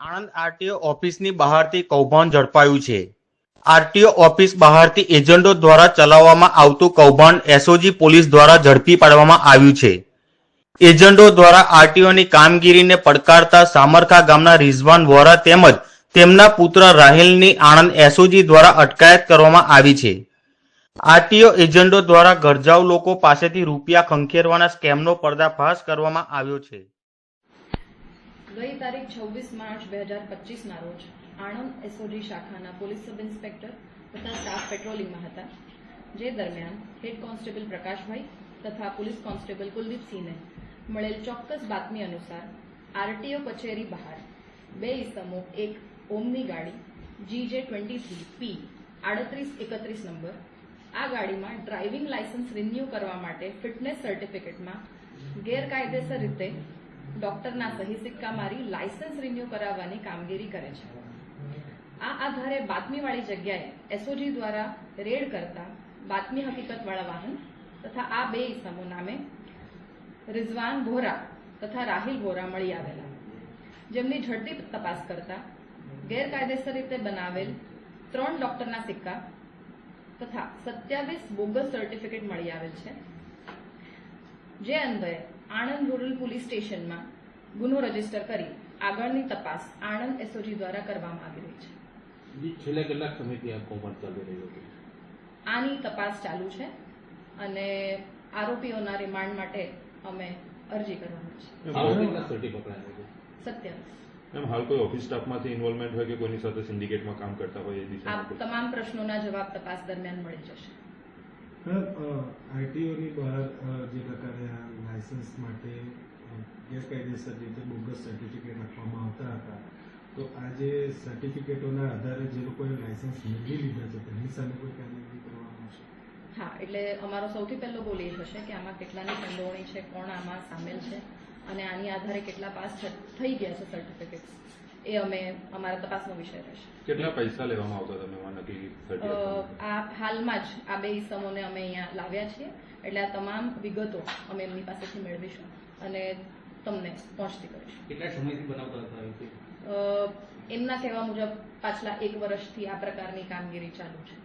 Anand RTO ઓફિસની બહારથી કૌભાંડ ઝડપાયું છે. આરટીઓ ઓફિસ બહારથી એજન્ટો દ્વારા ચલાવવામાં આવતું કૌભાંડ એસઓજી પોલીસ દ્વારા ઝડપી પાડવામાં આવ્યું છે. એજન્ટો દ્વારા આરટીઓની કામગીરીને પડકારતા સામરખા ગામના રિઝવાન વોરા તેમજ તેમના પુત્ર રાહિલની આણંદ એસઓજી દ્વારા અટકાયત કરવામાં આવી છે. આરટીઓ એજન્ટો દ્વારા ગરજાઉ લોકો પાસેથી રૂપિયા ખંખેરવાના સ્કેમનો પર્દાફાશ કરવામાં આવ્યો છે. ગઈ તારીખ છવ્વીસ માર્ચ બે હજાર પચીસના રોજ આણંદ એસઓજી શાખાના પોલીસ સબ ઇન્સ્પેક્ટર તથા સ્ટાફ પેટ્રોલિંગમાં હતા. જે દરમિયાન હેડ કોન્સ્ટેબલ પ્રકાશભાઈ તથા પોલીસ કોન્સ્ટેબલ કુલદીપસિંહને મળેલ ચોક્કસ બાતમી અનુસાર આરટીઓ કચેરી બહાર બે ઇસમો, એક ઓમની ગાડી જી જે ટ્વેન્ટી થ્રી પી આડત્રીસ એકત્રીસ નંબર, આ ગાડીમાં ડ્રાઇવિંગ લાયસન્સ રિન્યૂ કરવા માટે ફિટનેસ સર્ટિફિકેટમાં ગેરકાયદેસર રીતે ડોક્ટરના સહી સિક્કા મારી લાયસન્સ રિન્યૂ કરાવવાની કામગીરી કરે છે. આ આધારે બાતમીવાળી જગ્યાએ એસઓજી દ્વારા રેડ કરતા બાતમી હકીકતવાળા વાહન તથા આ બે ઇસમો નામે રિઝવાન વોરા તથા રાહિલ વોરા મળી આવેલા. જેમની ઝડપી તપાસ કરતા ગેરકાયદેસર રીતે બનાવેલ ત્રણ ડોક્ટરના સિક્કા તથા સત્યાવીસ બોગસ સર્ટિફિકેટ મળી આવેલ છે. જે અન્વયે આણંદ રૂરલ પોલીસ સ્ટેશનમાં ગુનો રજિસ્ટર કરી આગળની તપાસ આણંદ એસઓજી દ્વારા કરવામાં આવી રહી છે. છેલ્લા કેટલાક સમયથી આ કૌભાંડ ચાલી રહ્યું હતું આની તપાસ ચાલુ છે અને આરોપીઓના રિમાન્ડ માટે અમે અરજી કરવાની છે. સત્યાવીસ. મેમ હાલ કોઈ ઓફિસ સ્ટાફમાંથી ઇન્વોલ્વમેન્ટ હોય કે કોઈની સાથે સિન્ડિકેટમાં કામ કરતા હોય એ દિશામાં તમામ પ્રશ્નોના જવાબ તપાસ દરમિયાન મળી જશે. બહાર જે પ્રકારે આ લાયસન્સ માટે ગેરકાયદેસર રીતે બોગસ સર્ટિફિકેટ આપવામાં આવતા હતા. તો આ જે સર્ટિફિકેટોના આધારે જે લોકોએ લાયસન્સ મેળવી લીધા છે તેની સામે કોઈ કાર્યવાહી કરવામાં આવશે? હા, એટલે અમારો સૌથી પહેલો ગોલ એ હશે કે આમાં કેટલાની સંડોવણી છે, કોણ આમાં સામેલ છે, અને આની આધારે કેટલા પાસ થઈ ગયા છે સર્ટિફિકેટ એ અમે અમારા તપાસનો વિષય રહેશે. કેટલા પૈસા લેવામાં આવતા તમે આ હાલમાં જ આ બે ઇસમોને અમે અહીંયા લાવ્યા છીએ. એટલે આ તમામ વિગતો અમે એમની પાસેથી મેળવીશું અને તમને પહોંચતી કરીશું. કેટલા સમયથી બનાવતા હતા એમના કહેવા મુજબ પાછલા એક વર્ષથી આ પ્રકારની કામગીરી ચાલુ છે.